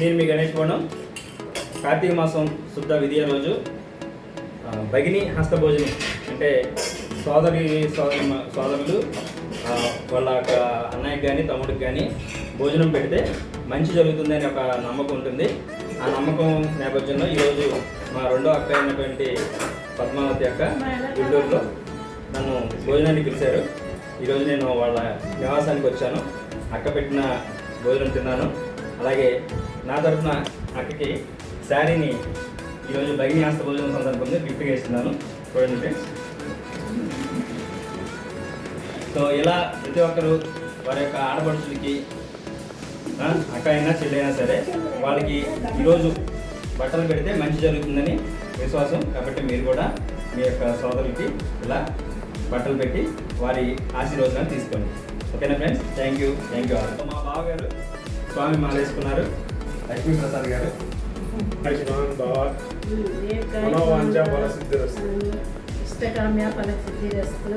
నేను గణేష్ పురాణం కార్తీక మాసం శుద్ధ విధియ రోజు. భగిని హస్త భోజనం అంటే సోదరి సోదరి సోదరులు వాళ్ళ యొక్క అన్నయ్యకి కానీ తమ్ముడికి కానీ భోజనం పెడితే మంచి జరుగుతుందని ఒక నమ్మకం ఉంటుంది. ఆ నమ్మకం నేపథ్యంలో ఈరోజు మా రెండో అక్క అయినటువంటి పద్మావతి అక్క గుంటూరులో నన్ను భోజనానికి పిలిచారు. ఈరోజు నేను వాళ్ళ నివాసానికి వచ్చాను. అక్క పెట్టిన భోజనం తిన్నాను. అలాగే నా తరఫున అక్కకి శారీని ఈరోజు భగిని హస్త భోజనం సందర్భంగా గిఫ్ట్గా ఇస్తున్నాను చూడండి ఫ్రెండ్స్. సో ఇలా ప్రతి ఒక్కరు వారి యొక్క ఆడపడుచులకి అక్క అయినా చెల్లైనా సరే వాళ్ళకి ఈరోజు బట్టలు పెడితే మంచి జరుగుతుందని విశ్వాసం. కాబట్టి మీరు కూడా మీ యొక్క సోదరులకి ఇలా బట్టలు పెట్టి వారి ఆశీర్వచనాలు తీసుకోండి. ఓకేనా friends? Thank you. Thank you మా బావగారు స్వామి మాలేసుకున్నారు. లక్ష్మీ ప్రసాద్ గారు. మనోవాంఛ ఫలసిద్ధిరస్తు ఇష్టకామ్య ఫల సిద్ధిరస్తు